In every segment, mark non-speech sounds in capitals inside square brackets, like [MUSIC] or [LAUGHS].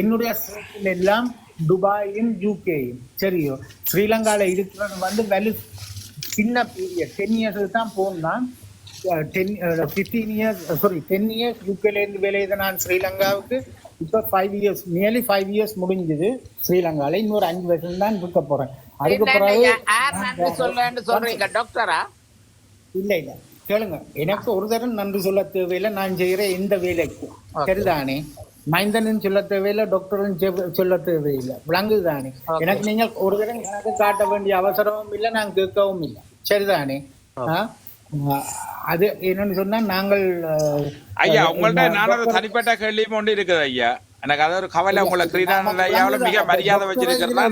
என்னுடைய எல்லாம் துபாயும் யூகேயும் சரியோ? ஸ்ரீலங்கால இருக்கிறது வந்து வெலு சின்ன பீரியட் டென் இயர்ஸ் தான் போனான் ten fifteen years sorry ten years யூகேல இருந்து வேலை செய்த நான் ஸ்ரீலங்காவுக்கு இப்போ five years nearly five years முடிஞ்சது ஸ்ரீலங்கால. இன்னொரு அஞ்சு வருஷம் தான் இருக்க போறேன். அதுக்கு பிறகு சொல்றீங்க? டாக்டரா? இல்ல இல்ல. கேளுங்க. எனக்கு ஒரு தரம் நன்றி சொல்ல தேவையில்லை. நான் செய்யற எந்த வேலைக்கும். சரிதானே? மைந்தனும் சொல்ல தேவையில்லை டாக்டரும் செ- சொல்ல தேவையில்லை விளங்குதானே எனக்கு நீங்க ஒரு தரம் எனக்கு காட்ட வேண்டிய அவசரமும் இல்லை நான் கேட்கவும் இல்லை சரிதானே அது என்னன்னு சொன்னா நாங்கள் ஐயா உங்கள்ட்ட நான் நான் ஒரு doctor- தனிப்பட்ட கேள்வியும் ஒன்று இருக்குது ஐயா எனக்கு அது ஒரு கவலை உங்களை கிரீடானந்த ஐயாவில் மிக மரியாதை வச்சிருக்கிறதா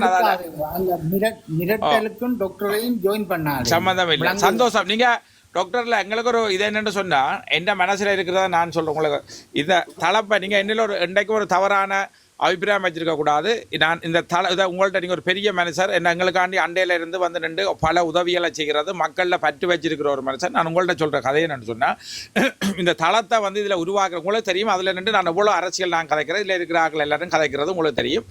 மிரட்- மிரட்டலுக்கும் டாக்டரையும் ஜாயின் பண்ணாரு சம்மந்தம் இல்லை சந்தோஷம் நீங்க டாக்டர்ல எங்களுக்கு ஒரு இது என்னென்னு சொன்னால் எந்த மனசில் இருக்கிறதா நான் சொல்கிறேன் உங்களுக்கு இதை தலைப்பை நீங்கள் என்னில் ஒரு இன்றைக்கு ஒரு தவறான அபிப்பிராயம் வச்சிருக்க கூடாது நான் இந்த தலை இதை உங்கள்ட்ட நீங்க ஒரு பெரிய மனுஷர் என்ன எங்களுக்காண்டி அண்டையில இருந்து வந்து நின்று பல உதவிகளை செய்கிறது மக்கள்ல பற்று வச்சிருக்கிற ஒரு மனுஷன் நான் உங்கள்ட்ட சொல்ற கதையை நான் சொன்னா இந்த தளத்தை வந்து இதுல உருவாக்குற உங்களுக்கு தெரியும். அதுல நின்று நான் எவ்வளவு அரசியல் நான் கதைக்கிறேன் இதுல இருக்கிற ஆட்கள் எல்லாரும் கதைக்கிறது உங்களுக்கு தெரியும்.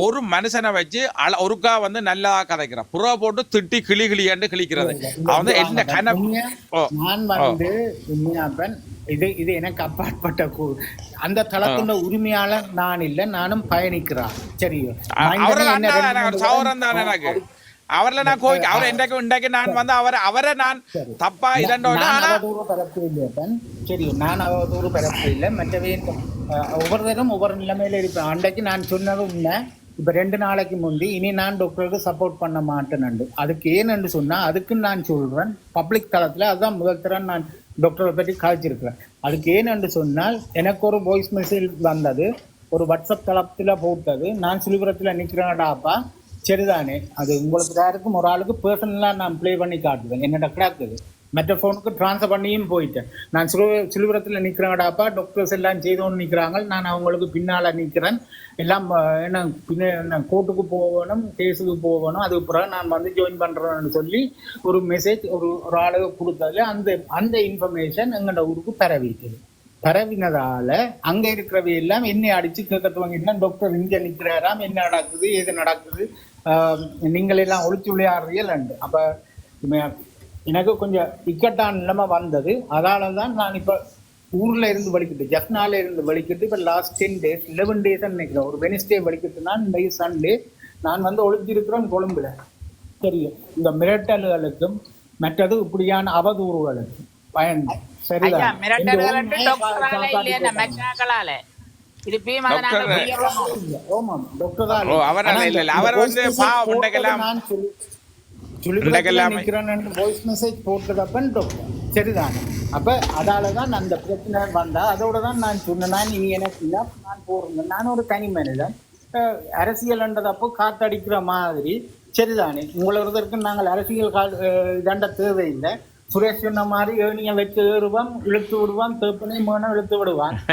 ஒரு மனுஷனை வச்சு அல ஒருக்கா வந்து நல்லா கதைக்கிறேன். புறா போட்டு திட்டி கிளி கிளியாண்டு கிளிக்கிறது அவன் என்ன கன இது இது எனக்கு அப்பாற்பட்ட அந்த தளத்தின் உரிமையாளர் நான் இல்லை நானும் பயணிக்கிறான் சரியோ எனக்கு. அவர்ல நான் கோய் அவர் இன்றைக்கு இன்றைக்கு நான் வந்து அவரை அவரை நான் தப்பா இதண்டோட நான் ஆனா அவதூறு பரப்பு இல்லையப்பன் சரி நான் அவதூறு பரப்பு இல்லை. மற்றவே அஹ், ஒவ்வொருத்தரும் ஒவ்வொரு நிலைமையில இருப்பேன். அன்றைக்கு நான் சொன்னது உண்மை. இப்ப ரெண்டு நாளைக்கு முந்தி இனி நான் டாக்டருக்கு சப்போர்ட் பண்ண மாட்டேன்னு அதுக்கு ஏன்னு சொன்னா அதுக்கு நான் சொல்றேன். பப்ளிக் தளத்துல அதுதான் முதல் தரம் நான் டாக்டரை பற்றி காய்ச்சிருக்கிறேன் அதுக்கு ஏன்னு சொன்னால் எனக்கு ஒரு வாய்ஸ் மெசேஜ் வந்தது. ஒரு வாட்ஸ்அப் தளத்தில் போட்டது. நான் சுழிபுரத்துல நிற்கிறேன்டாப்பா சரிதானே. அது உங்களுக்கு யாருக்கும் ஒரு ஆளுக்கு பர்சனலாக நான் ப்ளே பண்ணி காட்டுவேன். என்னடா கிடக்குது மற்ற ஃபோனுக்கு ட்ரான்ஸ்ஃபர் பண்ணியும் போயிட்டேன். நான் சிலு சிலுவரத்தில் நிற்கிறேன்டாப்பா டாக்டர்ஸ் எல்லாம் செய்தோன்னு நிற்கிறாங்க நான் அவங்களுக்கு பின்னால் நிற்கிறேன் எல்லாம் என்ன பின்ன என்ன கோர்ட்டுக்கு போகணும் கேஸுக்கு போகணும். அதுக்கு பிறகு நான் வந்து ஜாயின் பண்ணுறேன்னு சொல்லி ஒரு மெசேஜ் ஒரு ஒரு ஆளுக்கு கொடுத்ததில் அந்த அந்த இன்ஃபர்மேஷன் எங்களோட ஊருக்கு பரவிட்டது பரவினதால அங்க இருக்கிறவை எல்லாம் என்னை அடிச்சு கேட்க துவங்கிட்டா டாக்டர் இங்க நிக்கிறாராம் என்ன நடக்குது எது நடக்குது நீங்கள் எல்லாம் ஒளிச்சு விளையாடுறீர்கள் அண்டு அப்ப எனக்கு கொஞ்சம் இக்கட்டான நிலைமை வந்தது. அதால தான் நான் இப்ப ஊர்ல இருந்து வலிக்கிட்டு ஜப்னால இருந்து வலிக்கிட்டு இப்ப last ten days eleven days நினைக்கிறேன். ஒரு வெனிஸ்டே வலிக்கிட்டுனா இந்த சண்டே நான் வந்து ஒளிஞ்சிருக்கிறேன் கொழும்புல. தெரியும் இந்த மிரட்டல்களுக்கும் மற்றது இப்படியான அவதூறுகளுக்கும் பயந்து சரிதான். ஆமாம், டாக்டர் தான். அவர் வந்து பாவம் போட்டது உண்டைக்கெல்லாம் நான் சொல்லி- சுழிபுரத்துல உண்டைக்கெல்லாம் நிக்கிறேன்னு voice message போட்டதப்பன் டாக்டர். சரிதான் அப்ப அதால தான் அந்த பிரச்சனை வந்தா அதோட தான் நான் சொன்னேன் நான் நீ எனக்கு இல்ல நான் போறேன் நான் ஒரு தனி மனிதன் அரசியல்ன்றதப்போ காத்தடிக்கிற மாதிரி சரிதானே உங்களொருத்தருக்கு நாங்கள் அரசியல் அஹ், தண்ட தேவையில்லை சுரேஷ் சொன்ன மாதிரி ஏணியை வச்சு ஏறுவான் இழுத்து விடுவான் தேப்பனை மேனம் இழுத்து விடுவான். [LAUGHS]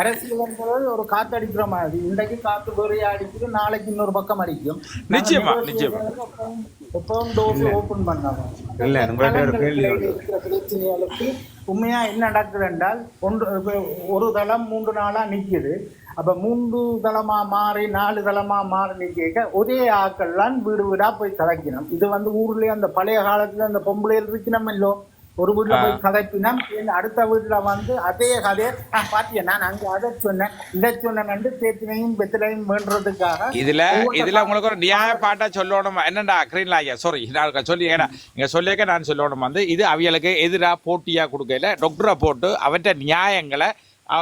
அரசியல் என்பது ஒரு காத்து அடிக்கிற மாதிரி. இன்றைக்கு காத்து பெரிய அடிக்குது நாளைக்கு இன்னொரு பக்கம் அடிக்கும். [LAUGHS] நிச்சயமா, நிச்சயமா. எப்பவும் டோஸ் ஓபன் பண்ணாங்க இல்ல, பிரச்சனைகளுக்கு உண்மையா என்ன நடக்குது என்றால் ஒன்று ஒரு தளம் மூன்று நாளா நிக்குது. அப்ப மூன்று தளமா மாறி நாலு தளமா மாறி நிக்க ஒரே ஆக்கள்லாம் வீடு வீடா போய் கலைக்கணும் இது வந்து ஊர்லயே அந்த பழைய காலத்துல அந்த பொம்பளைகள் இருக்கணும் இல்லோ ஒரு வீட்டுல போய் கதைப்பினம் அடுத்த வீட்டுல வந்து அதே கதையை "ஆ, பாத்தியா? நான் அங்க அதை சொன்னேன். இதை சொன்னேன் தேத்தினையும் வெத்திலையும் வேண்டுறதுக்காக இதுல இதுல உங்களுக்கு ஒரு நியாய பாட்டா சொல்லணும்? என்னடா கிரீன்லா ஐயா சாரி நான் சொல்லி ஏன்னா இங்க சொல்லியிருக்க நான் சொல்லணும்? வந்து இது அவியலுக்கு எதிரா போட்டியா கொடுக்கல டாக்டரை போட்டு அவற்ற நியாயங்களை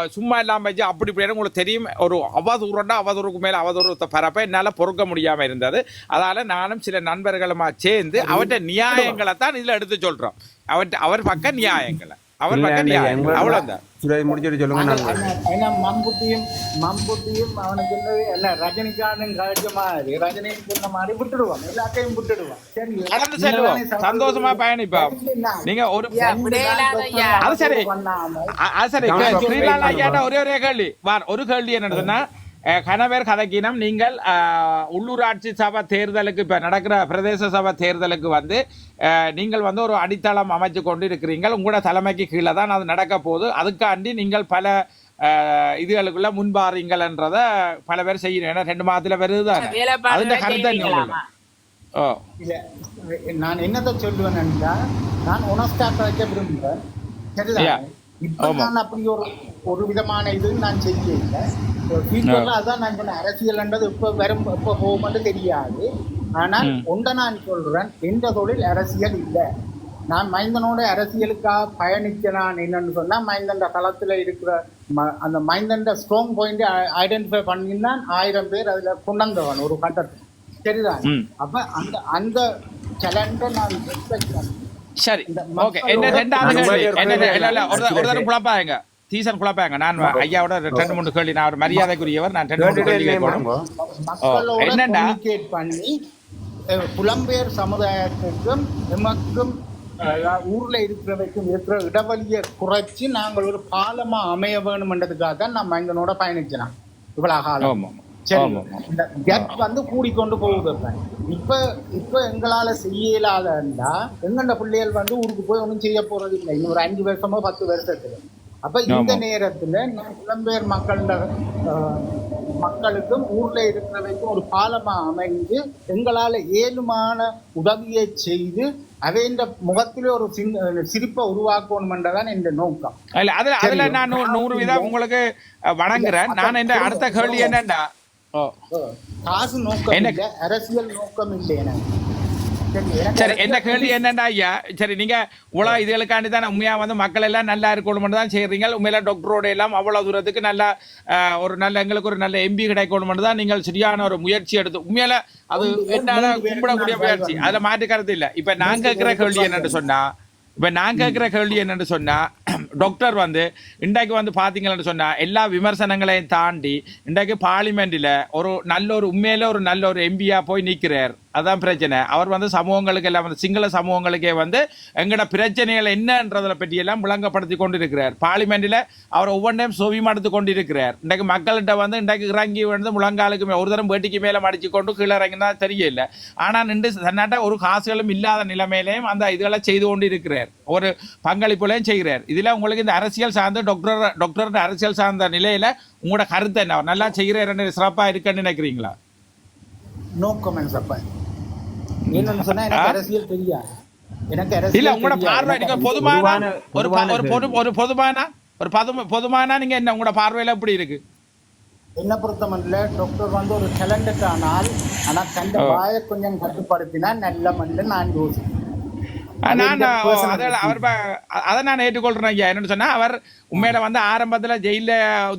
சும்மா இல்லாம வச்சு அப்படி இப்படி உங்களுக்கு தெரியும். ஒரு அவதூறுண்டா அவதூறுக்கு மேல அவதூறு பரப்ப என்னால பொறுக்க முடியாம இருந்தது. அதால நானும் சில நண்பர்களுமா சேர்ந்து அவற்ற நியாயங்களை தான் இதுல எடுத்து சொல்றோம். அவற்ற அவர் பக்க நியாயங்களை. அவர் இல்ல, இல்ல, அவ்வளவுதான். சுரேஷ் முடிச்சுட்டு சொல்லுங்க நாங்க ஏன்னா மம்புட்டியும் மம்புட்டியும் அவனுக்கு வந்து என்ன ரஜினிகாந்தன் கழிச்ச மாதிரி. ரஜினியும் சொன்ன மாதிரி விட்டுடுவான் எல்லாத்தையும் விட்டுடுவான் சரி நடந்து செல்வோம் சந்தோஷமா பயணிப்போம். நீங்க ஒரு அது சரி. அது ஸ்ரீலாலா ஐயாட்ட ஒரே ஒரே கேள்வி. வார் ஒரு கேள்வி என்ன சொன்னா கணவர் கதைக்கினம் நீங்கள் உள்ளூராட்சி சபை தேர்தலுக்கு இப்போ நடக்கிற பிரதேச சபை தேர்தலுக்கு வந்து நீங்கள் வந்து ஒரு அடித்தளம் அமைச்சு கொண்டு இருக்கிறீங்கள் உங்களோட தலைமைக்கு கீழே தான் அது நடக்க போகுது. அதுக்காண்டி நீங்கள் பல இதுகளுக்குள்ள முன்பாறீங்கள்ன்றத பல பேர் செய்யணும் ஏன்னா ரெண்டு மாதத்துல வருது தானே. வேலைப்பாடுகளை அதுல கருத்தை? ஓ. இல்ல நான் என்னத்தை சொல்லுவேன் நான் ஒனஸ்டா கதைக்க விரும்புகிறேன். இப்ப. நான் அப்படி ஒரு ஒரு விதமான இது நான் செய்யல ஃபியூச்சர்ல அதான் நான் சொன்னேன் அரசியல்ன்றது இப்ப வரும் எப்ப போகும்னு தெரியாது. ஆனால். ஒன்றை நான் சொல்றேன் எந்த தொழில் அரசியல் இல்லை. நான் மைந்தனோட அரசியலுக்காக பயணிக்க நான் என்னன்னு சொன்னா மைந்தன் களத்துல இருக்கிற ம- அந்த மைந்தன் ஸ்ட்ராங் பாயிண்ட் ஐடென்டிஃபை பண்ணினா ஆயிரம் பேர் அதுல கொண்டாந்தவன் ஒரு கட்டத்தில். சரிதான். அப்ப அந்த அந்த டேலண்ட்டை நான் ரெஸ்பெக்ட் பண்ணேன். சரி ஓகே என்ன ரெண்டாவது நான் கேள்வி. இல்ல இல்ல ஒரு. ஒரு தடவை குழப்பாங்க. தீசன் குழப்பாங்க. நான் ஐயாவோட ரெண்டு மூணு கேள்வி நான் ஒரு மரியாதைக்குரியவர் நான் ரெண்டு மூணு கேள்வி கேட்கணும்? கம்யூனிகேட் பண்ணி புலம்பெயர் சமுதாயத்துக்கும் எமக்கும் ஊர்ல இருக்கிறவைக்கும் இருக்கிற இடைவெளியை குறைச்சு நாங்கள் ஒரு பாலமா அமைய வேணும்ன்றதுக்காக தான் நான் மைந்தனோட பயணிச்சேன் இவ்வளவு காலம். ஆமா சரி இந்த கேப் வந்து கூடிக்கொண்டு போகுது இப்ப. இப்ப இப்ப எங்களால செய்யலாதா எங்கண்ட பிள்ளைகள் வந்து ஊருக்கு போய் ஒண்ணும் செய்ய போறது இல்லை இன்னும் ஒரு அஞ்சு வருஷமோ பத்து வருஷத்துல அப்ப இந்த. நேரத்துல புலம்பெயர் மக்கள் மக்களுக்கும் ஊர்ல இருக்கிறவைக்கும் ஒரு பாலமா அமைந்து எங்களால ஏழுமான உதவியை செய்து அவைன்ற முகத்திலே ஒரு சிரிப்பை உருவாக்கணும்ன்றதான் இந்த நோக்கம் அதுல அதுல. நான் நூறு- வீதம் உங்களுக்கு வணங்குறேன் நான் என்ன அடுத்த கேள்வி என்னண்டா காசு நோக்கம் என்ன- அரசியல் நோக்கம் இல்லை எனக்கு. சரி, என்ன கேள்வி என்னண்டா ஐயா சரி நீங்க உலக இதுகளுக்காண்டி தான் உண்மையா வந்து மக்கள் எல்லாம் நல்லா இருக்கணும்னு தான் செய்றீங்க. உண்மையில டாக்டரோட எல்லாம் அவ்வளவு தூரத்துக்கு நல்லா ஒரு நல்ல எங்களுக்கு ஒரு நல்ல எம்பி கிடைக்கணும்னு தான் நீங்கள் சரியான ஒரு முயற்சி எடுத்து உண்மையில அது என்னால கும்பிடக்கூடிய முயற்சி. அதுல மாற்று கருத்து இல்ல. இப்ப நான் கேட்கிற கேள்வி என்னன்னு சொன்னா இப்ப நான் கேட்கிற கேள்வி என்னன்னு சொன்னா [CLEARS THROAT] டாக்டர் வந்து இன்றைக்கு வந்து பாத்தீங்கன்னு சொன்னா எல்லா விமர்சனங்களையும் தாண்டி இன்றைக்கு பார்லிமெண்ட்ல ஒரு நல்ல ஒரு உண்மையில ஒரு நல்ல ஒரு எம்பியா போய் நிக்கிறார். அதான் பிரச்சனை. அவர் வந்து சமூகங்களுக்கு எல்லாம் வந்து சிங்கள சமூகங்களுக்கே வந்து எங்கட பிரச்சனைகள் என்னன்றதை பற்றி எல்லாம் விளங்கப்படுத்தி கொண்டிருக்கிறார். பார்லிமெண்ட்டில் அவர் ஒவ்வொன்றையும் சொவிமடுத்து கொண்டிருக்கிறார். இன்றைக்கு மக்கள்கிட்ட வந்து இன்றைக்கு இறங்கி வந்து முழங்காலுக்கு மே- ஒரு தரம் வேட்டிக்கு மேலே மடிச்சு கொண்டு கீழே இறங்கினா தெரியல. ஆனால் நின்று தன்னாட்ட ஒரு காசுகளும் இல்லாத நிலைமையிலையும் அந்த இதுகளை செய்து கொண்டு இருக்கிறார் ஒரு பங்களிப்புலையும் செய்கிறார். இதில் உங்களுக்கு இந்த அரசியல் சார்ந்த டாக்டர் டாக்டர் அரசியல் சார்ந்த நிலையில் உங்களோட கருத்து என்ன? அவர் நல்லா செய்கிறார் சிறப்பாக இருக்குன்னு நினைக்கிறீங்களா? நோ கமெண்ட்ஸ் அப்ப என்னன்னு சொன்னா எனக்கு? அரசியல் தெரியாது எனக்கு இல்ல அரசியல் உங்களோட. பார்வை நீங்க பொதுவான- ஒரு பொதுவான பொது ஒரு பொதுமான ஒரு பது பொதுமானா நீங்க என்ன உங்களோட பார்வையில எப்படி இருக்கு என்ன பொறுத்தமட்டில் டாக்டர் வந்து ஒரு டேலண்டட் ஆனால் ஆனா ஓ. வாயை கொஞ்சம் கட்டுப்படுத்தினா நல்ல மனிதன் நான் யோசிக்கிறேன் நான் அவர் அதை நான் ஏற்றுக்கொள்றேன் ஐயா. என்னன்னு சொன்னா அவர் உண்மையில வந்து ஆரம்பத்துல ஜெயில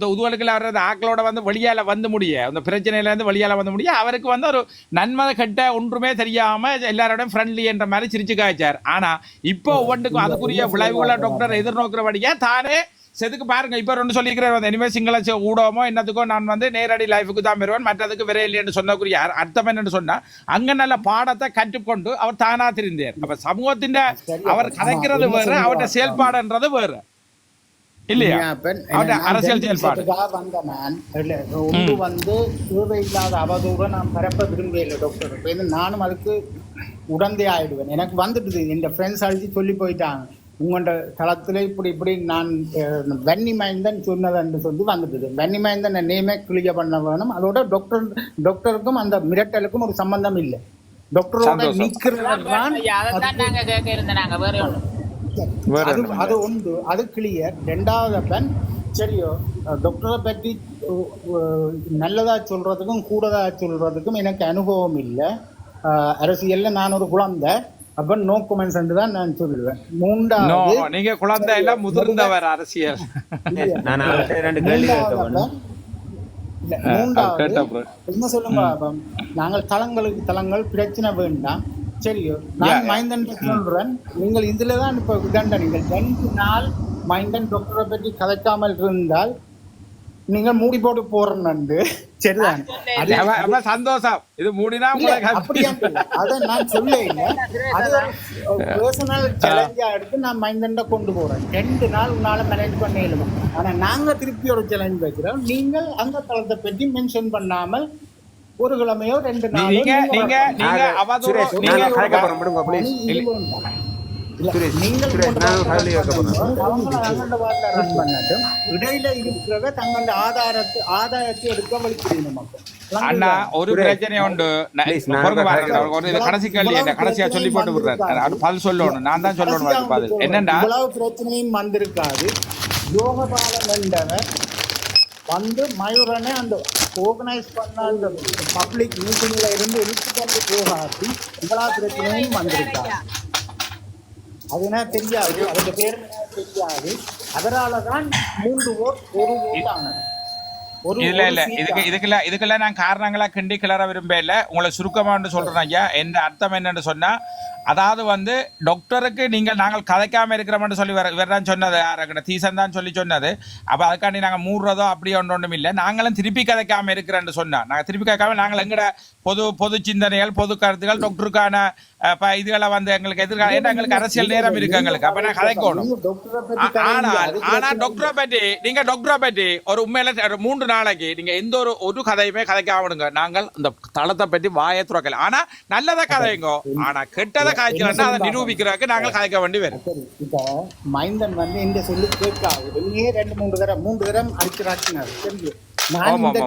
உதுவலுக்குள்ள வர்றது ஆக்களோட வந்து வெளியால வந்து முடிய அந்த பிரச்சனையில இருந்து வெளியால வந்து முடிய அவருக்கு வந்து ஒரு நன்மை கெட்ட ஒன்றுமே தெரியாம எல்லாரோடையும் ஃப்ரெண்ட்லி என்ற மாதிரி சிரிச்சு காய்ச்சார். ஆனா இப்போ ஒவ்வொன்றுக்கும் அதுக்குரிய விளைவுகளை டாக்டர் எதிர்நோக்கிறபடியா தானே செதுக்கு பாருங்க. இப்போ சொல்லியிருக்கிறார் வந்து இனிமேல் சிங்கள ஊடகமோ என்னத்துக்கோ நான் வந்து நேரடி லைஃபுக்கு தான் பெறுவேன் மற்றதுக்கு விரை இல்லைன்னு சொன்னக்குரிய அர்- அர்த்தம் என்னன்னு சொன்னா அங்க நல்ல பாடத்தை கற்றுக்கொண்டு அவர் தானா தெரிந்தார் அப்ப சமூகத்தின் அவர் கதைக்கிறது வேற அவருடைய? செயல்பாடுன்றது வேற. இல்லையா? அரசியல் ரெண்டு செயல்பாடு. வந்த நான் இல்ல, ஒன்று வந்து தேவையில்லாத அவதூறை நான் பரப்ப விரும்பல டாக்டர் நானும் அதுக்கு உடந்தே ஆயிடுவேன் எனக்கு வந்துட்டுது என் ஃப்ரெண்ட்ஸ் அழிச்சு சொல்லி போயிட்டாங்க. உங்களோட தளத்துல இப்படி இப்படி நான் வன்னி மைந்தன் சொன்னதுன்னு சொல்லி வந்துட்டுது. வன்னி மைந்தன் நேமே கிளிய பண்ண வேணும் அதோட டாக்டர் டாக்டருக்கும் அந்த மிரட்டலுக்கும் ஒரு சம்பந்தம் இல்லை. டாக்டரோட. நிற்கிறவர் தான் அது உண்டு. அது கிளியர் ரெண்டாவது அப்பன் சரியோ டாக்டரை பற்றி நல்லதா சொல்றதுக்கும் கூடதா சொல்றதுக்கும் எனக்கு அனுபவம் இல்லை. அரசியல்ல நான் ஒரு குழந்தை. அப்ப நோ கமெண்ட்ஸ் தான் நான் சொல்லுவேன். நோ மூன்றாவது நீங்க குழந்தை எல்லாம் முதிர்ந்தவர் அரசியல். [LAUGHS] மூன்றாவது இல்ல. என்ன சொல்லுங்க நாங்கள் தளங்களுக்கு தளங்கள் பிரச்சனை வேண்டாம். சரியோ நான். மைந்தன் சொல்றேன். நீங்கள் இதுல தான் இப்ப விதண்ட நீங்கள் ரெண்டு நாள் மைந்தன் டாக்டரை பற்றி கதைக்காமல் இருந்தால் நீங்க மூடி போட்டு போறேன்னு சரிதான். அது அப்ப- அப்ப சந்தோஷம். இது மூடினா உங்களுக்கு அப்படியா. அத நான் சொல்ல இல்ல [LAUGHS] அது பர்சனல் சேலஞ்சா எடுத்து நான் மைந்தண்ட கொண்டு போறேன். ரெண்டு நாள் உன்னால மேனேஜ் பண்ண இயலுமா? ஆனா நாங்க திருப்பி ஒரு சேலஞ்ச் வைக்கிறோம். நீங்கள் அந்த தளத்தை பற்றி மென்ஷன் பண்ணாமல் ஒரு கிழமையோ ரெண்டு நாளோ நீங்க நீங்க நீங்க நாங்க- அவதூறு நீங்க இடையில இருக்கிறத தங்களோட ஆதாரத்தை ஆதாயத்தை எடுக்க வலிக்கிறீங்க மக்கள். அண்ணா ஒரு பிரச்சனை உண்டு. கடைசி கேள்வி என்ன கடைசியா சொல்லி போட்டு அது பதில் சொல்லணும். நான் தான் சொல்லணும் பதில். என்னன்னா இவ்வளவு பிரச்சனையும் வந்திருக்காது. யோகபாலன் என்றவர் வந்து மயூரனை அந்த ஆர்கனைஸ் பண்ண அந்த பப்ளிக் மீட்டிங்ல இருந்து இழுத்து கொண்டு போகாட்டி இவ்வளவு பிரச்சனையும் வந்திருக்காது. அது என்ன தெரியாது. அதுக்கு பேர் என்ன தெரியாது. அதனால தான் மூன்று ஓட் ஒரு ஓட் ஆனது இல்ல இல்ல. இதுக்கு. இதுக்கெல்லாம் இதுக்கெல்லாம் நான் காரணங்களா கிண்டி கிளற விரும்ப இல்ல. உங்களை சுருக்கமான்னு சொல்றேன் ஐயா. என் அர்த்தம் என்னன்னு சொன்னா அதாவது வந்து டாக்டருக்கு நீங்கள் நாங்கள் கதைக்காம இருக்கிறோம்னு சொல்லி வர இவர் தான் சொன்னது. யாருக்கிட்ட தீசன் தான் சொல்லி சொன்னது. அப்ப அதுக்காண்டி நாங்க மூடுறதோ அப்படி ஒன்று ஒன்றும் இல்லை. நாங்களும் திருப்பி கதைக்காம இருக்கிறேன்னு சொன்னா நாங்க திருப்பி கதைக்காம நாங்கள் எங்கட பொது பொது சிந்தனைகள் பொது கருத்துகள் டாக்டருக்கான இதுகளை வந்து எங்களுக்கு எதிர்கால ஏன்னா எங்களுக்கு அரசியல் நேரம் இருக்கு எங்களுக்கு. அப்ப நான் கதைக்கணும் ஆனால் கதைங்க. ஆனா அதுக்கு டாக்டரை பற்றி நீங்க டாக்டரை பற்றி ஒரு உண்மையில ஒரு மூன்று நாளைக்கு நீங்க எந்த ஒரு ஒரு கதையுமே கதைக்காம விடுங்க. நாங்கள் இந்த தளத்தை பற்றி வாயை துறக்கல. ஆனா நல்லதை கதைங்க. ஆனா கெட்டதை கதைக்கலன்னா அதை நிரூபிக்கிறதுக்கு நாங்கள் கதைக்க வேண்டி வரும் சரி இப்போ மைந்தன் வந்து இந்த சொல்லி கேட்காது. வெளியே ரெண்டு மூன்று தரம் மூன்று தரம் அடிச்சுராச்சினார் தெரியும் நான் இந்த.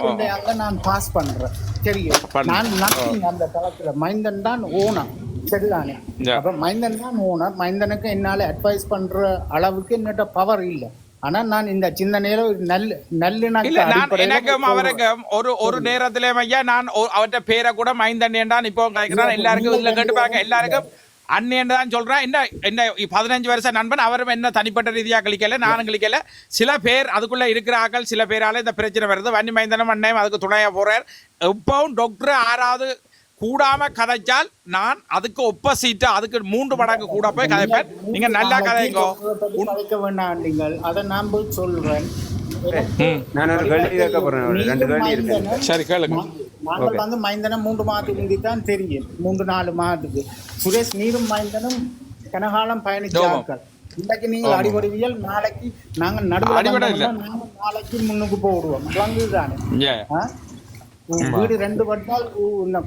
கொண்டு அங்க பாஸ் பண்றேன். தெரியும். நான் நத்திங் அந்த தளத்துல. மைந்தன் தான் ஓனர் சரிதானே. அப்ப மைந்தன் தான் ஓனர் மைந்தனுக்கு என்னால அட்வைஸ் பண்ற அளவுக்கு என்னட்ட பவர் இல்ல. ஆனா நான் இந்த சிந்தனையில ஒரு நல்ல நல்லிணக்க எனக்கும். அவருக்கும் ஒரு ஒரு நேரத்திலே ஐயா நான் அவர்ட்ட பேரை கூட மைந்தண்ணியன்டான் இப்போ கதைக்கிறான் எல்லாருக்கும் இதுல கேட்டு பாருங்க எல்லாருக்கும் அண்ணியன் தான் சொல்றேன். என்ன என்ன பதினஞ்சு வருஷம் நண்பன் அவரும் என்ன தனிப்பட்ட ரீதியா கழிக்கல நானும் கழிக்கல. சில பேர் அதுக்குள்ள இருக்கிற ஆக்கள் சில பேரால இந்த பிரச்சனை வருது. வன்னி மைந்தனம் அண்ணையும் அதுக்கு துணையா போறார். எப்பவும் டாக்டர் ஆறாவது கூடாம கதைச்சால் நான் அதுக்கு ஒப்போசிட் அதுக்கு மூன்று மடங்கு கூட போய் கதைப்பேன். நீங்க நல்லா கதைங்கோ கதைக்க. வேண்டாம் நீங்கள். அதை நான் போய் சொல்றேன். ம். நான் ஒரு கேள்வி கேட்க போறேன். ஒரு ரெண்டு நீங்களும் கேள்வி இருக்கு. மைந்தனை- சரி கேளுங்க. நாங்கள் வந்து மைந்தனம் மூன்று மாதத்துக்கு முந்தி தான் தெரியும். மூன்று நாலு மாதத்துக்கு சுரேஷ் நீரும் மைந்தனும் கனகாலம் பயணிச்சார்கள் இன்றைக்கு நீங்கள் அடிபடுவியல் நாளைக்கு நாங்கள் நடுவில் நாளைக்கு முன்னுக்கு போடுவோம் விளங்குதானே வீடு ரெண்டு பட்டால்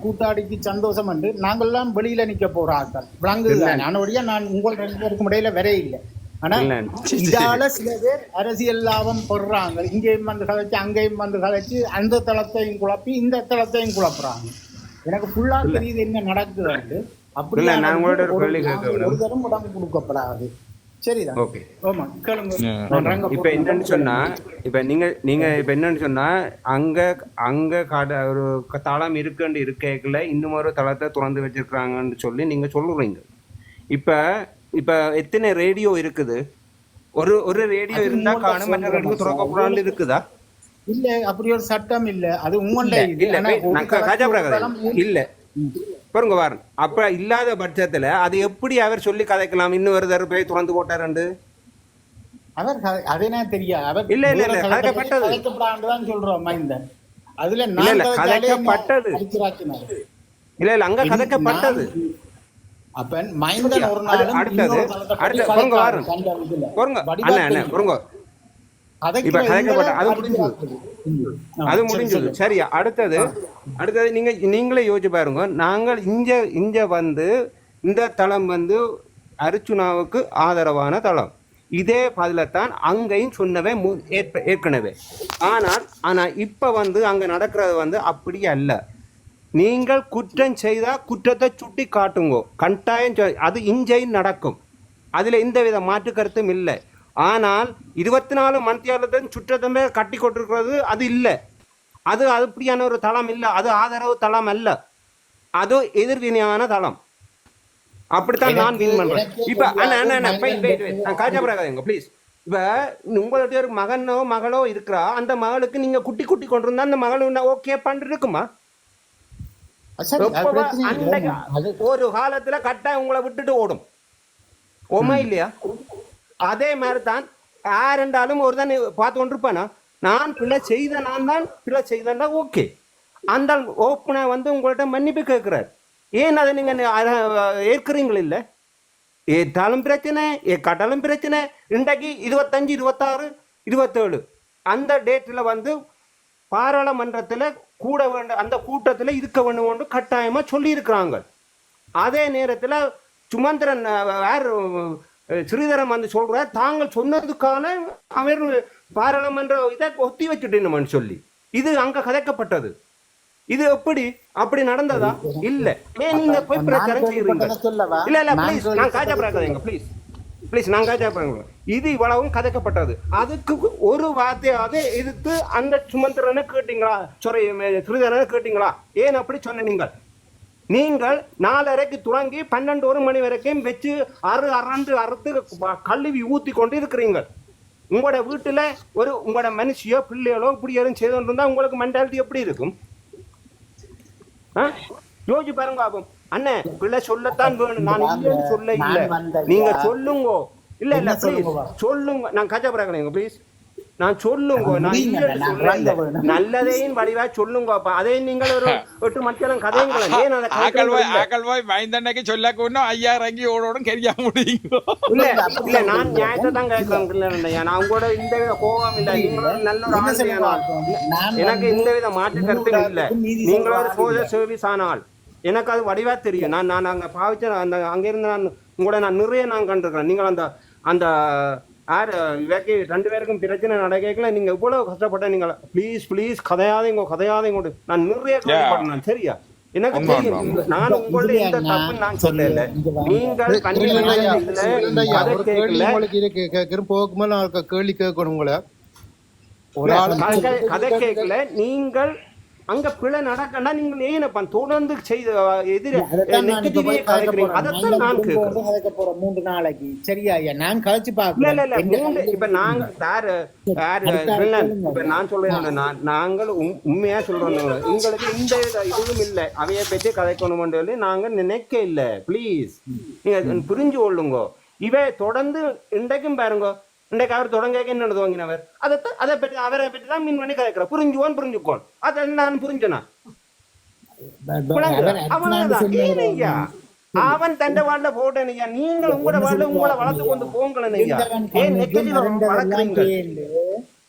கூத்தாடிக்கு சந்தோஷம் என்று நாங்கள்லாம் வெளியில நிக்க போற ஆட்கள் விளங்குதானே ஆனபடியா நான் உங்கள் ரெண்டு பேருக்கும் இடையில வரே இல்லை. ஆனா. இதால சில பேர் அரசியல் லாபம் பெறுறாங்க. இங்கேயும் வந்து கதைச்சு அங்கேயும் வந்து கதைச்சு அந்த தளத்தையும் குழப்பி இந்த தளத்தையும் குழப்புறாங்க. எனக்கு ஃபுல்லா தெரியுது என்ன நடக்குது அப்படி நான் உங்கள்ட்ட ஒரு. தரம் உடம்பு கொடுக்கப்படாது. சரிதான். ஓகே ஆமா கேளுங்க இப்ப. என்னன்னு சொன்னா இப்ப நீங்க நீங்க இப்ப என்னன்னு சொன்னா அங்க அங்க காட ஒரு தளம் இருக்குன்னு இருக்கைக்குள்ள இன்னும் ஒரு தளத்தை திறந்து வச்சிருக்காங்கன்னு சொல்லி நீங்க சொல்லுறீங்க இப்ப இப்ப எத்தனை ரேடியோ இருக்குது? ஒரு ஒரு ரேடியோ இருந்தா காணும் மற்ற ரேடியோ இருக்குதா? இல்ல அப்படி ஒரு சட்டம் இல்ல. அது உங்கள்ட்ட இல்ல. பாருங்க வாரன் அப்ப இல்லாத பட்சத்துல அது எப்படி அவர் சொல்லி கதைக்கலாம்? இன்னும் ஒரு தடவை போய் திறந்து போட்டாருண்டு அவர் கதை- அதே தெரியாது அவர் இல்ல, இல்ல, இல்ல, கதைக்கப்பட்டது. கதைக்கப்படாதுதான் சொல்றோம் மைந்தன் அதுல நான் கதைக்கப்பட்டது. இல்ல இல்ல. அங்க கதைக்கப்பட்டது. அப்ப மைந்தன் ஒரு அடுத்தது, அடுத்த-. பொறுங்க இதுல. பொறுங்க. அண்ணா அண்ணா. பொறுங்க. இப்ப கதைக்கப்பட்ட- அது முடிஞ்சது. சரியா. அடுத்தது அடுத்தது நீங்கள் நீங்களே யோசிச்சு பாருங்க. நாங்கள் இங்க இங்க வந்து இந்த தளம் வந்து அர்ச்சுனாவுக்கு ஆதரவான தளம். இதே பதிலத்தான் அங்கேயும் சொன்னவே மு- ஏற்ப- ஏற்கனவே. ஆனால் ஆனால் இப்போ வந்து அங்கே நடக்கிறது வந்து அப்படி அல்ல. நீங்கள் குற்றம் செய்தால் குற்றத்தை சுட்டி காட்டுங்கோ. கட்டாயம் அது இஞ்சையும் நடக்கும். அதில் எந்த வித மாற்று கருத்தும் இல்லை. ஆனால் இருபத்தி நாலு மணித்தியாலத்தின் சுற்றத்தமே கட்டி கொண்டிருக்கிறது அது இல்லை. அது அப்படியான ஒரு தளம் இல்லை. அது ஆதரவு தளம் அல்ல. அது எதிர்வினையான தளம். அப்படித்தான் நான் வின் பண்றேன். இப்ப அண்ணா பிறகாதீங்க ப்ளீஸ் இப்ப உங்களுடைய ஒரு மகனோ மகளோ இருக்கிறா அந்த மகளுக்கு நீங்க குட்டி குட்டி கொண்டு இருந்தா அந்த மகள் ஓகே பண்ணிட்டு இருக்குமா? ஒரு காலத்துல கட்டாயம் உங்களை விட்டுட்டு ஓடும். ஓமா இல்லையா? அதே மாதிரி தான் யாருண்டாலும் ஒரு தான் பார்த்து கொண்டிருப்பானா? நான் பிள்ளை செய்த நான் தான் பிள்ளை செய்தா ஓகே. அந்த ஓப்பனை வந்து உங்கள்கிட்ட மன்னிப்பு கேட்குறாரு. ஏன் அதை நீங்கள் ஏற்கிறீங்கள இல்லை? ஏற்றாலும் பிரச்சனை ஏ பிரச்சனை. இன்றைக்கு இருபத்தஞ்சு இருபத்தாறு இருபத்தேழு. அந்த டேட்டில் வந்து பாராளுமன்றத்தில் கூட வேண்டும் அந்த கூட்டத்தில் இருக்க வேண்டும் கட்டாயமாக சொல்லியிருக்கிறாங்க. அதே நேரத்தில் சுமந்திரன் வேறு ஸ்ரீதரன் வந்து சொல்கிறார் தாங்கள் சொன்னதுக்கான அவர் பாராளுமன்ற இதை ஒத்தி வச்சுட்டேன்னு சொல்லி. இது அங்க கதைக்கப்பட்டது. இது எப்படி? அப்படி நடந்ததா? இல்ல. ஏன் நீங்க போய் பிரச்சாரம் செய்யறீங்க இல்ல இல்ல ப்ளீஸ் நான் காஜா பிராக்காதீங்க ப்ளீஸ் ப்ளீஸ் நான் காஜா பிராங்க இது இவ்வளவும் கதைக்கப்பட்டது. அதுக்கு ஒரு வார்த்தையாவது எதிர்த்து அந்த சுமந்திரனை கேட்டீங்களா? சாரி ஸ்ரீதரனை கேட்டீங்களா? ஏன் அப்படி சொன்ன நீங்கள்? நீங்கள் நாலரைக்கு தொடங்கி பன்னெண்டு ஒரு மணி வரைக்கும் வச்சு அறு அரண்டு அறுத்து கழுவி ஊத்தி கொண்டு இருக்கிறீங்க. உங்களோட வீட்டுல ஒரு உங்களோட மனுஷியோ பிள்ளைகளோ இப்படி எதுவும் செய்து கொண்டு இருந்தா உங்களுக்கு மென்டாலிட்டி எப்படி இருக்கும்? ஆ? யோசிச்சு பாருங்க பாப்போம் அண்ணே பிள்ளை சொல்லத்தான் வேணும். நான் இல்லைன்னு சொல்ல இல்ல. நான் வந்த நீங்க ஐயா. சொல்லுங்க. இல்ல இல்ல ப்ளீஸ் சொல்லுங்க? நான் கஜா பிராக்கலைங்க ப்ளீஸ் நான் சொல்லுங்க நான். நல்லதையும் வடிவா சொல்லுங்க அப்ப. அதே நீங்கள் ஒரு எட்டு மத்தியானம் கதைங்களேன் ஏன் அதை ஆக்கள் போய்? ஆக்கள் போய் மைந்தண்ணைக்கு சொல்லக்கு இன்னும் ஐயா இறங்கி ஓடணும் கெரியா முடியுங்க. இல்ல இல்ல நான் நியாயத்தை தான் கேட்கிறேன் நான் உங்களோட இந்த வித கோபம் இல்ல. நல்ல ஒரு. நான் எனக்கு இந்த வித மாற்று கருத்து இல்ல. ஒரு சோஷியல் சர்வீஸ் ஆனால் எனக்கு அது வடிவா தெரியும். நான் நான் அங்க பாவிச்ச அந்த அங்கிருந்து நான் உங்களை நான் நிறைய நான் கண்டிருக்கிறேன். நீங்கள் அந்த அந்த யார் இவக்கு ரெண்டு பேருக்கும் பிரச்சனை நடக்கல நீங்க இவ்வளவு கஷ்டப்பட்ட நீங்க ப்ளீஸ் ப்ளீஸ் கதையாதீங்க கதையாதீங்க நான் நிறைய கஷ்டப்பட்டேன் சரியா? எனக்கு தெரியும். நான் உங்களோட எந்த தப்பு நான் சொல்லல. நீங்கள் கண்டிப்பா இதுல கதை ஒரு கேள்வி கேட்கல கேள்வி கேட்கணும் உங்களை. ஒரு ஆள் கதை கேட்கல. நீங்கள் அங்க பிழை நடக்கனா நீங்கள் ஏனப்பா தொடர்ந்து செய்த எதிர அதைத்தான் நான் கேட்கிறேன் மூன்று நாளைக்கு. சரியா ஐயா? நான் கழிச்சு மூன்று இப்ப நாங்க சொல்லுங்க. இப்ப நான் சொல்றேன் நாங்கள் உண்- உண்மையா சொல்றோம். உங்களுக்கு இந்த இதுவும் இல்ல. அவைய பற்றி கதைக்கணும் சொல்லி நாங்க நினைக்க இல்ல. ப்ளீஸ் நீங்க புரிஞ்சு கொள்ளுங்க. இவ தொடர்ந்து இன்றைக்கும் பாருங்க. இன்றைக்கு அவர் தொடங்க என்ன துவங்கினவர் அதை அதை பற்றி அவரை பற்றி தான் மீன் பண்ணி கதைக்கிற புரிஞ்சுவோன் புரிஞ்சுக்கோன். அதை நான் புரிஞ்சனா அவன் தண்ட வாழ்ல போட்டேன் ஐயா? நீங்கள் உங்களோட வாழ்ல உங்களை வளர்த்து கொண்டு போங்களேன் ஐயா ஏன் வளர்க்குறீங்க?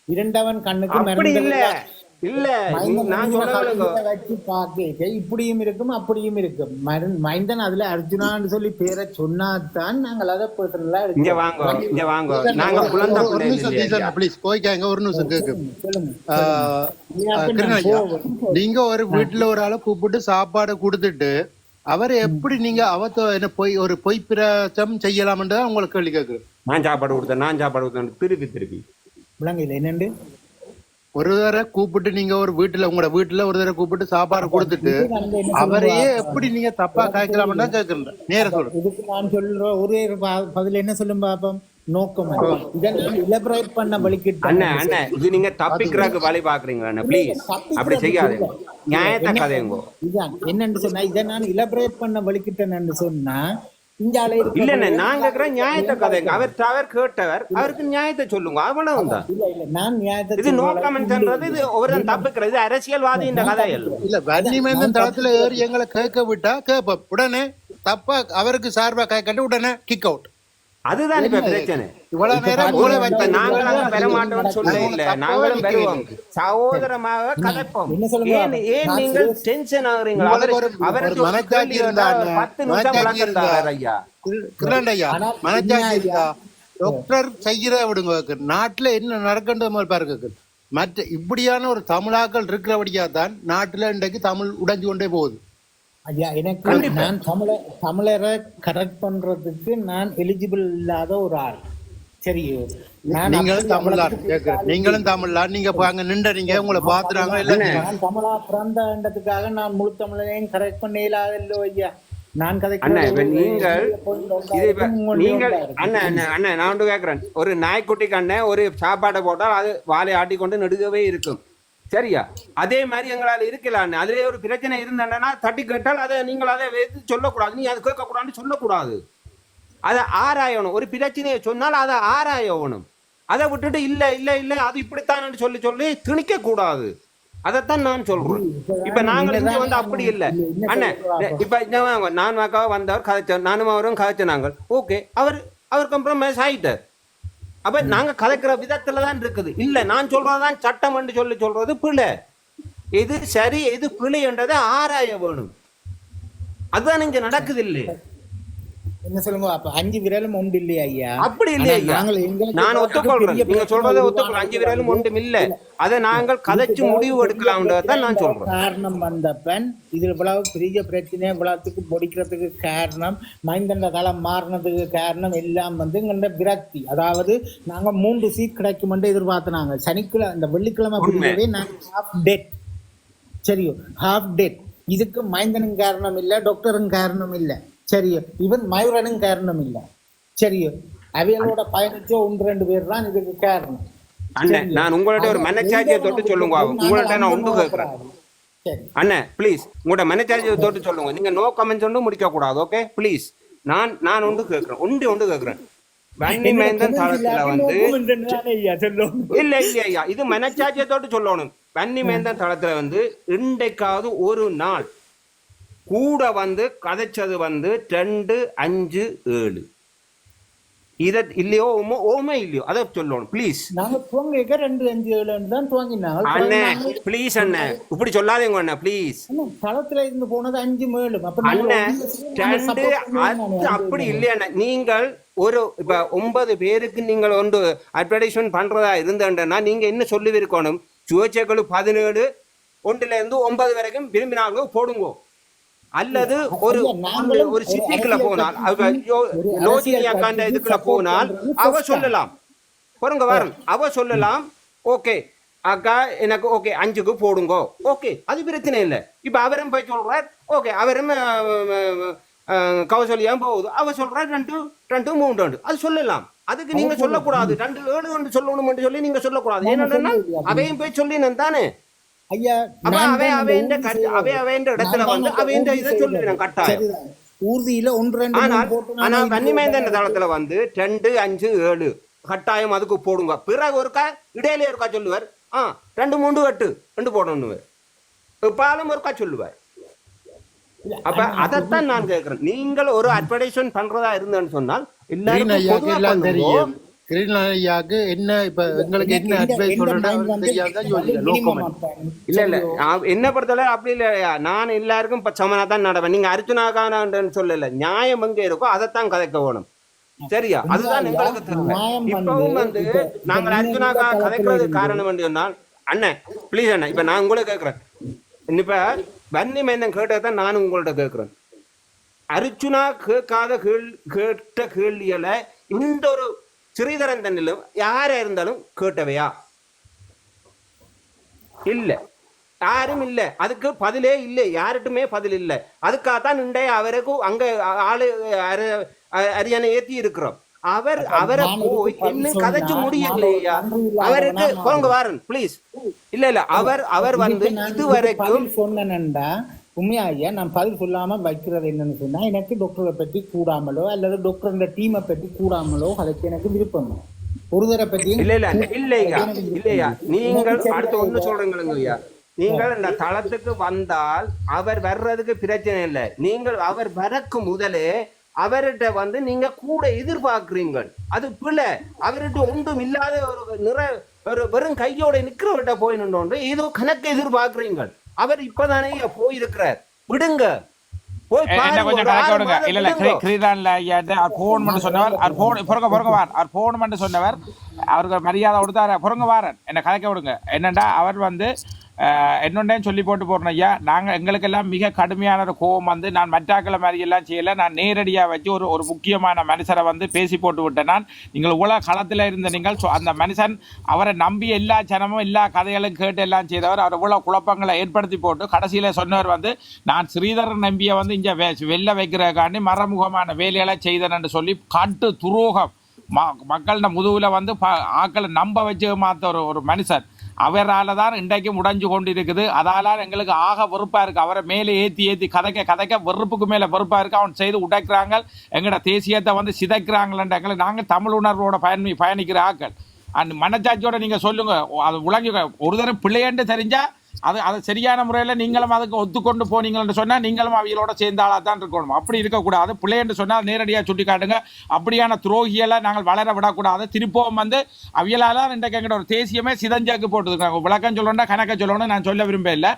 இரண்டவன் கண்ணுக்கு அப்படி இல்ல. இல்ல நான் சொல்லுங்க இப்படியும் இருக்கும் அப்படியும் இருக்கும். மைந்தன் அதுல அர்ஜுனான்னு சொல்லி பேரை சொன்னாதான் நாங்கள் அதை பர்சனலா இங்க வாங்க இங்க வாங்க. நாங்க குழந்தை ஒரு நிமிஷம் டீச்சர் ப்ளீஸ் போய்க்காங்க ஒரு நிமிஷம் கேக்கு நீங்க ஒரு வீட்டுல ஒரு ஆளை கூப்பிட்டு சாப்பாடு கொடுத்துட்டு அவர் எப்படி நீங்க அவத்த என்ன பொய் ஒரு பொய் பிரச்சம் செய்யலாம்ன்றதான் உங்களுக்கு கேள்வி கேட்குறேன் நான் சாப்பாடு கொடுத்தேன் நான் சாப்பாடு கொடுத்தேன் திருப்பி திருப்பி. விளங்கல என்னண்டு? ஒரு தடவை கூப்பிட்டு நீங்க ஒரு வீட்டுல உங்களோட வீட்டுல ஒரு தடவை கூப்பிட்டு சாப்பாடு கொடுத்துட்டு அவரையே எப்படி நீங்க தப்பா காய்க்கலாம்னு கேக்குறேன். நேர சொல்றேன் இதுக்கு நான் சொல்ற ஒரே பதில் என்ன சொல்லும் பாப்போம்? நோக்கம் இதை நான் இலபரேட் பண்ண வலிக்கிட்டு அண்ணன் அண்ணன் இது நீங்க தப்பிக்கிறதுக்கு வழி பாக்குறீங்க அண்ணன் ப்ளீஸ் அப்படி செய்யாதீங்க. நியாயத்தை கதையுங்க. இதான் என்னன்னு சொன்னா இதை நான் இலபரேட் பண்ண வலிக்கிட்டேன்னு சொன்னா இல்ல நான் கேக்குறேன் நியாயத்தை கதைங்க அவர் அவர் கேட்டவர் அவருக்கு நியாயத்தை சொல்லுங்க. அவ்வளவுதான். இல்ல இல்ல நான் நியாயத்தை இது நோ. கமெண்ட்ன்றது இது ஒவ்வொரு தப்புக்கிறது. இது அரசியல்வாதி இந்த கதைகள் இல்ல வன்னிமேந்தன் தளத்துல ஏறி எங்களை கேட்க விட்டா கேட்போம் உடனே தப்பா அவருக்கு சார்பா கேட்கட்டு உடனே கிக் அவுட் அதுதான் இப்ப பிரச்சனை. இவ்வளவு நேரம் இப்ப மூளை வச்சு நாங்கள் அங்க பெற மாட்டோம்னு சொல்ல இல்ல நாங்களும் பெறுவோம். சகோதரமாக கதைப்போம்? ஏன் நீங்கள் டென்ஷன் ஆகுறீங்க அவருக்கு மனச்சாட்சி? பத்து நிமிஷம் மனச்சாட்சி விளக்கம் ஐயா. மனச்சாட்சி ஐயா, இருக்கா டாக்டர் செய்கிற விடுங்க. நாட்டுல என்ன நடக்கின்ற பாருங்க. மற்ற இப்படியான ஒரு தமிழாக்கள் இருக்கிறபடியா தான் நாட்டுல இன்றைக்கு தமிழ் உடைஞ்சு கொண்டே போகுது. ஐயா எனக்கு நான் தமிழ தமிழரை கரெக்ட் பண்றதுக்கு நான் எலிஜிபிள் இல்லாத ஒரு ஆள். நான் நீங்களும் அவ்வளவுக்கு கேக்குறேன் நீங்களும் தமிழ்தான் நீங்க அங்க நின்றீங்க உங்களை பாத்துறாங்க எல்லாம் நான் தமிழா பிறந்ததுக்காக நான் முழு தமிழையும் கரெக்ட் பண்ண இயலாதல்லோ ஐயா. நான் நீங்கள். அண்ணன் நான் கேட்கிறேன். ஒரு நாய்க்குட்டிக்கு அண்ணன் ஒரு சாப்பாடை போட்டால் அது வாலை ஆட்டி கொண்டு நெடுகவே இருக்கும். சரியா? அதே மாதிரி எங்களால் இருக்கலான்னு. அதுலேயே ஒரு பிரச்சனை இருந்தேன்னா தட்டி கேட்டால் அதை நீங்கள் அதை எது சொல்லக்கூடாது. நீ அதை கேட்கக்கூடாதுன்னு சொல்லக்கூடாது. அதை ஆராயணும். ஒரு பிரச்சனையை சொன்னால் அதை ஆராயணும். அதை விட்டுட்டு இல்ல இல்ல இல்ல அது இப்படித்தான் சொல்லி சொல்லி திணிக்க கூடாது அதைத்தான் நான் சொல்றேன். இப்ப நாங்கள் இங்க வந்து அப்படி இல்ல. அண்ணன் இப்ப வாங்க, நான் வந்தவர் கதைச்சோம் நானும் அவரும் கதைச்ச நாங்கள். ஓகே. அவர் அவர் கம்ப்ரமைஸ் ஆயிட்டார். அப்ப நாங்க கலக்கிற விதத்துல தான் இருக்குது. இல்ல நான் சொல்றதுதான் சட்டம் என்று சொல்லி சொல்றது பிழை. எது சரி எது பிழை என்றதை ஆராய வேணும். அதுதான் இங்க நடக்குது இல்லையே? என்ன சொல்லுங்க? அப்ப அஞ்சு விரலும் உண்டு இல்லையா ஐயா? அப்படி இல்லையா நாங்கள் நான் ஒத்துக்கொள்றேன் நீங்க சொல்றதை ஒத்துக்கொள்றேன் அஞ்சு விரலும் ஒன்றும் இல்ல. அதை நாங்கள் கதைச்சு முடிவு எடுக்கலாம்ன்றதான் நான் சொல்றேன். காரணம் வந்தப்பன் இது இவ்வளவு பெரிய பிரச்சனை இவ்வளவுக்கு பொடிக்கிறதுக்கு காரணம் மைந்தண்ட காலம் மாறினதுக்கு காரணம் எல்லாம் வந்து எங்கள்ட விரக்தி. அதாவது நாங்க மூன்று சீட் கிடைக்கும் எதிர்பார்த்தனாங்க. சனிக்கிழமை இந்த வெள்ளிக்கிழமை பிடிக்கவே நாங்க ஹாஃப் டெட் சரியோ? ஹாஃப் டெட் இதுக்கு மைந்தனும் காரணம் இல்ல டாக்டரும் காரணம் இல்ல. சரியோ. ஈவன் மயூரனும் காரணம் இல்ல. சரியோ. அவைகளோட பயணிச்ச ஒன்று ரெண்டு பேர் தான் இதுக்கு காரணம். அண்ணன் நான் உங்கள்ட்ட ஒரு மனச்சாட்சியை தொட்டு சொல்லுங்க உங்கள்ட்ட நான் ஒன்று கேட்கிறேன். அண்ணன் ப்ளீஸ் உங்களோட மனச்சாட்சியை தொட்டு சொல்லுங்க. நீங்க நோ கமெண்ட்ஸ் ஒன்றும் முடிக்க கூடாது ஓகே ப்ளீஸ் நான் நான் ஒன்று கேட்கிறேன். ஒன்று ஒன்று கேட்கிறேன். வன்னி மேந்தன் தளத்துல வந்து இல்ல இல்ல ஐயா இது மனச்சாட்சியை தொட்டு சொல்லணும். வன்னி மேந்தன் தளத்துல வந்து இன்றைக்காவது ஒரு நாள் கூட வந்து கதைச்சது வந்து ரெண்டு அஞ்சு ஏழு. இத இல்லையோ ஓமோ ஓமே இல்லையோ அதை சொல்லணும் ப்ளீஸ் நாங்க துவங்கிக்க ரெண்டு அஞ்சு ஏழுன்னு தான் துவங்கினாங்க. அண்ணன் ப்ளீஸ் அண்ணன் இப்படி சொல்லாதீங்க அண்ணன் ப்ளீஸ் அண்ணா, களத்துல இருந்து போனது அஞ்சு அண்ணன் நாங்க ரெண்டு. அப்படி இல்லையா நீங்கள் ஒரு இப்ப ஒன்பது பேருக்கு நீங்கள் ஒன்று அட்வர்டைஸ்மெண்ட் பண்றதா இருந்தேன்னா நீங்க என்ன சொல்லியிருக்கணும் சுயேட்சைகள் பதினேழு ஒன்றுல இருந்து ஒன்பது வரைக்கும் விரும்பினாங்க போடுங்க. அல்லது ஒரு ஒரு சிட்டிக்குள்ள போனால் அவ அரசியல் யோ- ஒரு லோஜினி அரசியல் அக்காண்ட கட்சிக்கு இதுக்குள்ள போனால் அவ சொல்லலாம். பாருங்க வரேன் அவ சொல்லலாம். ஓகே அக்கா எனக்கு ஓகே அஞ்சுக்கு போடுங்க. ஓகே அது பிரச்சனை இல்லை. இப்ப அவரும் போய் சொல்றார். ஓகே அவரும் கௌசல்யா போகுது. அவ சொல்றா ரெண்டு ரெண்டு மூணு ரெண்டு. அது சொல்லலாம். அதுக்கு நீங்க சொல்லக்கூடாது. ரெண்டு ஏழு ஒன்று சொல்லணும் சொல்லி நீங்க சொல்லக்கூடாது. ஏன்னா? அவையும் போய் சொல்லினேன் தானே. ஐயா கட்டு-. ஊர்தியில ஒன்று ஆனா வன்னிமேந்தன். தளத்துல வந்து ரெண்டு அஞ்சு ஏழு கட்டாயம் அதுக்கு போடுங்க. பிறகு ஒருக்கா இடையில ஒருக்கா சொல்லுவார். ஆ ரெண்டு மூணு எட்டு ரெண்டு போடணும் பாலும் ஒருக்கா சொல்லுவார். அப்ப அதைத்தான் நான் கேட்கிறேன். நீங்கள் ஒரு அட்வர்டைஸ்மெண்ட் பண்றதா இருந்தேன்னு சொன்னால் பண்ணுங்க. தெரியும். கிரீன் ஐயாக்கு என்ன இப்ப எங்களுக்கு என்ன அட்வைஸ். இல்ல இல்ல நான் என்ன பொறுத்தவரை அப்படி இல்லையா நான் எல்லாருக்கும் இப்ப சமனா தான் நடவேன். நீங்க அர்ஜுனாகான்னு சொல்லல நியாயம் எங்க இருக்கோ அதைத்தான் கதைக்க வேணும். சரியா? அதுதான் எங்களுக்கு தேவை இப்பவும் வந்து நாங்கள் நீங்க அர்ஜுனாக்கா இந்த கதைக்கிறது தளத்துல காரணம் என்று சொன்னால் அண்ணன் ப்ளீஸ் அண்ணன் இப்ப நான் உங்களை கேட்கிறேன். இப்ப வன்னி மேந்தன் கேட்டதான் நான் உங்கள்ட்ட கேட்கிறேன். அர்ஜுனா கேட்காத கேள் கேட்ட கேள்விகளை இந்த ஒரு ஸ்ரீதரன் தண்ணிலும் யாரா இருந்தாலும் கேட்டவையா இல்ல யாரும் இல்ல அதுக்கு பதிலே இல்லை யாருட்டுமே பதில் இல்லை அதுக்காகத்தான் இன்றைய அவருக்கு அங்க ஆளு அர- அரியணை ஏத்தி இருக்கிறோம் அவர் அவரை நான் போய் என்ன கதைச்சு சொன்னா, முடியலையா அவருக்கு போங்க வாரன் ப்ளீஸ் இல்ல இல்ல அவர் அவர் வந்து இதுவரைக்கும் பதில் சொன்னேன்டா உண்மையா ஐயா நான் பதில் சொல்லாம வைக்கிறது என்னன்னு சொன்னா எனக்கு டாக்டரை பற்றி கூடாமலோ அல்லது டாக்டர் டீமை பற்றி கூடாமலோ அதுக்கு எனக்கு விருப்பம். ஒரு தடவை பற்றி இல்ல இல்ல இல்லையா? இல்லையா? நீங்கள் அடுத்து ஒண்ணு சரி, சொல்றீங்க ஐயா. நீங்கள் இந்த தளத்துக்கு வந்தால் அவர் வர்றதுக்கு பிரச்சனை இல்லை. நீங்கள் அவர் வரக்கு முதலே அவர்கிட்ட வந்து நீங்க கூட எதிர்பார்க்கிறீங்க அது பிள்ளை அவர்கிட்ட ஒன்றும் இல்லாத ஒரு நிற ஒரு வெறும் கையோட நிக்கிறவர்கிட்ட போய் நின்று ஏதோ கணக்கு எதிர்பார்க்கிறீங்க அவர் இப்பதானே போயிருக்கிறார். விடுங்க. கொஞ்சம் விடுங்க இல்ல இல்ல. கிரீடான்ல போன் சொன்னவர் அவர் போன் பிறகு பிறகு வார். அவர் போன் மட்டும் சொன்னவர் அவருக்கு மரியாதை கொடுத்தாரு. பிறகு வாரன். என்ன கதைக்க விடுங்க. என்னண்டா அவர் வந்து என்னொன்னே சொல்லி போட்டு போறோம் ஐயா. நாங்கள் எங்களுக்கெல்லாம் மிக கடுமையான ஒரு கோபம் வந்து நான் மற்றாக்களை மாதிரியெல்லாம் செய்யலை. நான் நேரடியாக வச்சு ஒரு ஒரு முக்கியமான மனுஷரை வந்து பேசி போட்டு விட்டேன் நான். நீங்கள் உலக களத்தில் இருந்த நீங்கள் சொ- அந்த மனுஷன் அவரை நம்பி எல்லா ஜனமும் எல்லா கதைகளும் கேட்டு எல்லாம் செய்தவர். அவர் இவ்வளவு குழப்பங்களை ஏற்படுத்தி போட்டு கடைசியில் சொன்னவர் வந்து நான் ஸ்ரீதரன் நம்பியை வந்து இங்கே வெளில வைக்கிறதுக்காண்டி மறைமுகமான வேலைகளை செய்தேன்னு சொல்லி காட்டு துரோகம். ம மக்கள்கிட்ட முதுகில் வந்து ப ஆக்களை நம்ப வச்சு மாத்த ஒரு ஒரு மனுஷன். அவரால் தான் இன்றைக்கு முடைஞ்சு கொண்டிருக்குது. அதால எங்களுக்கு ஆக வெறுப்பாக இருக்குது அவரை மேலே ஏற்றி ஏற்றி கதைக்க கதைக்க வெறுப்புக்கு மேலே வெறுப்பாக இருக்குது அவன் செய்து உடைக்கிறாங்க எங்களோட தேசியத்தை வந்து சிதைக்கிறாங்களன்ற எங்களுக்கு நாங்கள் தமிழ் உணர்வோட பயணி பயணிக்கிற ஆக்கள். அந்த மனச்சாட்சியோட நீங்கள் சொல்லுங்கள் அது உலகி ஒரு தடவை பிள்ளையன்று தெரிஞ்சால் அது அது சரியான முறையில் நீங்களும் அதுக்கு ஒத்துக்கொண்டு போனீங்கன்னு சொன்னா நீங்களும் அவியலோட சேர்ந்த ஆளாக தான் இருக்கணும். அப்படி இருக்கக்கூடாது. பிள்ளைன்னு சொன்னால் நேரடியாக சுட்டி காட்டுங்க அப்படியான துரோகிகளை நாங்கள் வளர விடக்கூடாது. திருப்பவும் வந்து அவியலால இன்றைக்கு எங்கிட்ட ஒரு தேசியமே சிதஞ்சாக்கு போட்டுருக்காங்க விளக்கம் சொல்லணும்னா கணக்க சொல்லணும்னு நான் சொல்ல விரும்ப இல்லை.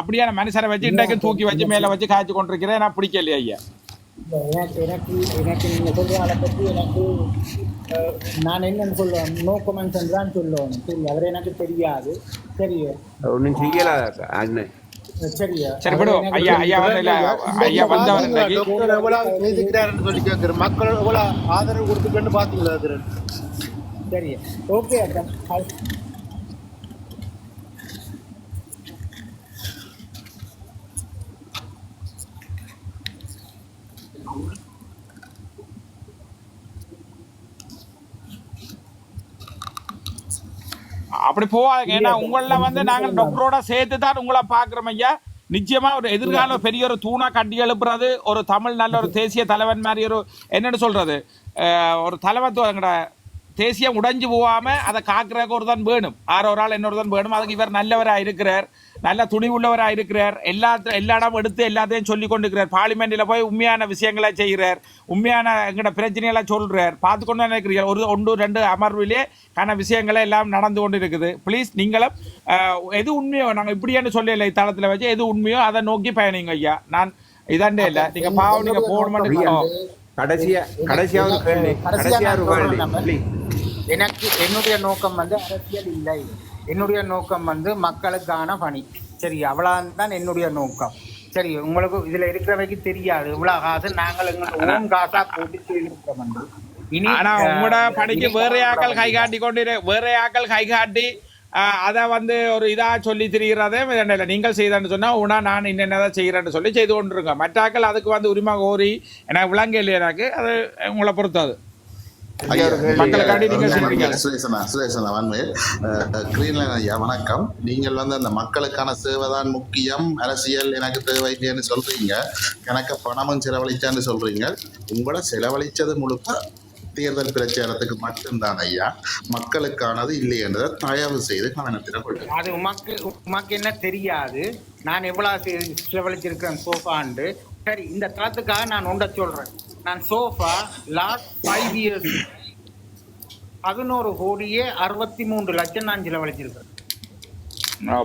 அப்படியான மனுஷரை வச்சு இன்றைக்கு தூக்கி வச்சு மேலே வச்சு காய்ச்சி கொண்டிருக்கிறேன். நான் பிடிக்கலையே ஐயா. எனக்கு எனக்கு எனக்கு நீங்க சொல்ற அதை பற்றி எனக்கு நான் என்னன்னு சொல்லுவேன். நோ கமெண்ட்ஸ் தான் சொல்லுவேன். சரி அவர் எனக்கு தெரியாது. சரி ஒன்றும் செய்யலாத அண்ணன் சரியா? சரி விடுவோம் ஐயா ஐயா வந்து இல்ல, ஐயா வந்தவர் சொல்லி கேட்கிறேன் மக்கள் எவ்வளவு ஆதரவு கொடுத்துக்கன்னு பாத்தீங்களா அது சரி ஓகே அக்கா. அப்படி போவாங்க ஏன்னா உங்கள வந்து நாங்க டாக்டரோட சேர்த்து தான் உங்களை பாக்குறோம் ஐயா. நிச்சயமா ஒரு எதிர்கால பெரிய ஒரு தூணா கட்டி எழுப்புறது ஒரு தமிழ் நல்ல ஒரு தேசிய தலைவன் மாதிரி ஒரு என்னன்னு சொல்றது? ஒரு தலைவத்துவம் எங்கட தேசியம் உடைஞ்சு போகாம அதை காக்குறதுக்கு ஒரு தான் வேணும். ஆறு ஒரு ஆள் இன்னொரு தான் வேணும் அதுக்கு இவர் நல்லவராக இருக்கிறார் நல்ல துணிவுள்ளவராக இருக்கிறார் எல்லா எல்லா இடம் எடுத்து எல்லாத்தையும் சொல்லி கொண்டிருக்கிறார் பார்லிமெண்ட்டில் போய் உண்மையான விஷயங்களை செய்கிறார் உண்மையான எங்கட பிரச்சனைகளை சொல்றார் பார்த்து கொண்டு நினைக்கிறீர்கள் ஒரு ஒன்று ரெண்டு அமர்விலே கான விஷயங்களை எல்லாம் நடந்து கொண்டு இருக்குது ப்ளீஸ் நீங்களும் எது உண்மையோ நாங்கள் இப்படியான்னு சொல்லலை தளத்தில் வச்சு எது உண்மையோ அதை நோக்கி பயணிங்க ஐயா நான் இதாண்டே இல்லை நீங்க பாவம் நீங்க போகணுமெண்டு கடைசியா கடைசியா ஒரு கேள்வி கடைசியா ஒரு கேள்வி please. எனக்கு என்னுடைய நோக்கம் வந்து அரசியல் இல்லை. என்னுடைய நோக்கம் வந்து மக்களுக்கான பணி. சரி அவ்வளவுதான் என்னுடைய நோக்கம். சரி உங்களுக்கு இதுல இருக்கிறவைக்கு தெரியாது. இவ்வளவு காசு நாங்கள் எங்களோட ஓன் காசா போட்டு செய்திருக்கிறோம் என்று. இனி ஆனா உங்களோட பணிக்கு வேற ஆக்கள் கை காட்டி கொண்டு வேற ஆக்கள் கை காட்டி அதை வந்து ஒரு இதா சொல்லி திரிகிறதே இல்லை. நீங்கள் செய்தன்னு சொன்னா உனா நான் என்னென்னதான் செய்கிறேன்னு சொல்லி செய்து கொண்டிருங்க. மற்ற ஆக்கள் அதுக்கு வந்து உரிமை கோரி எனக்கு விளங்க இல்லை எனக்கு அது உங்களை பொறுத்தது வணக்கம். நீங்கள் வந்து அந்த மக்களுக்கான சேவை தான் முக்கியம் அரசியல் எனக்கு தேவைன்னு சொல்றீங்க. எனக்கு பணமும் செலவழிச்சான்னு சொல்றீங்க. உங்களை செலவழிச்சது முழுக்க தேர்தல் பிரச்சாரத்துக்கு மட்டும்தான் ஐயா. மக்களுக்கானது இல்லை என்றதை தயவு செய்து கவனத்தில் கொள்ளுங்கள் அது உமக்கு உமக்கு என்ன தெரியாது. நான் எவ்வளவு செ- செலவழிச்சிருக்கிறேன் சோஃபாண்டு சரி இந்த தளத்துக்காக நான் ஒன்றை சொல்றேன். நான் சோஃபா லாஸ்ட் ஃபைவ் இயர்ஸ் பதினோரு கோடியே அறுபத்தி மூன்று லட்சம் நான் செலவழிச்சிருக்கிறேன்.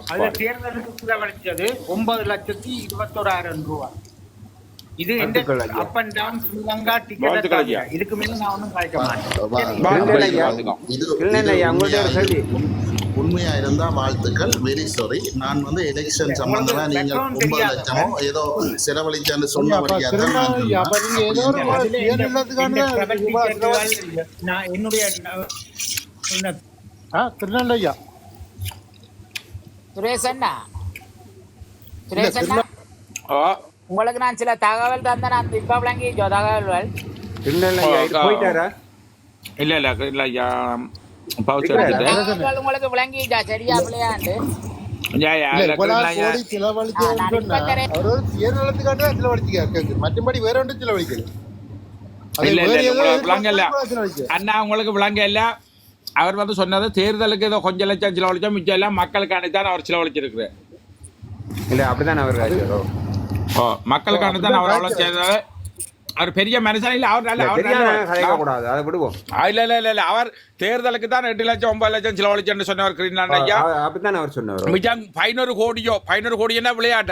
அதுல தேர்தலுக்கு செலவழிச்சது ஒன்பது லட்சத்தி இருபத்தோராயிரம் ரூபாய். இது. Up and down Sri Lanka ticket. இதுக்கு மேல நான் ஒன்றும் கழிக்க மாட்டேன். உண்மையா இருந்தா வாழ்த்துக்கள். வெரி சாரி நான் வந்து எலெக்ஷன் சம்பந்தமா background ஒன்பது? லட்சமோ ஏதோ செலவழிச்சான்னு தான் நான். நீங்க என்னுடைய ஐயா. சுரேஷ் அண்ணா. சுரேஷ் அண்ணா. உங்களுக்கு நான் சில தகவல் தந்தேன். நான் இப்ப தகவல்கள். திருநெல்வேலி ஐயா, இது போயிட்டாரா? இல்ல இல்ல இல்ல ஐயா பவுச் இல்ல, தகவல்கள் உங்களுக்கு விளங்கிச்சா சரியா பிள்ளையாண்டு இல்ல, இல்ல, இல்ல. மற்றபடி வேற ஒன்றும் செலவழிக்கல. இல்ல, இல்ல, இல்ல. அண்ணா உங்களுக்கு விளங்க இல்ல. அவர் வந்து சொன்னது தேர்தலுக்கு ஏதோ கொஞ்சம் லட்சம் செலவழிச்சா மிச்சம் எல்லாம் மக்களுக்கான தான் அவர் செலவழிச்சிருக்கிறார். இல்ல அப்படிதான் அவர் மக்களுக்கான தான் அவர் அவ்வளவு செய்தாரு அவர் பெரிய மனுஷன் இல்ல அவர் நல்ல அவர் அதை விடுவோம். இல்ல இல்ல இல்ல இல்ல. அவர் தேர்தலுக்கு தான் எட்டு லட்சம் ஒன்பது லட்சம் செலவழிச்சேன்னு சொன்னவர் கிரீன்லாண்ட் ஐயா. அப்படித்தான் அவர் சொன்னவர் மிச்சம் பதினோரு கோடியோ பதினோரு கோடி என்ன விளையாட்டு.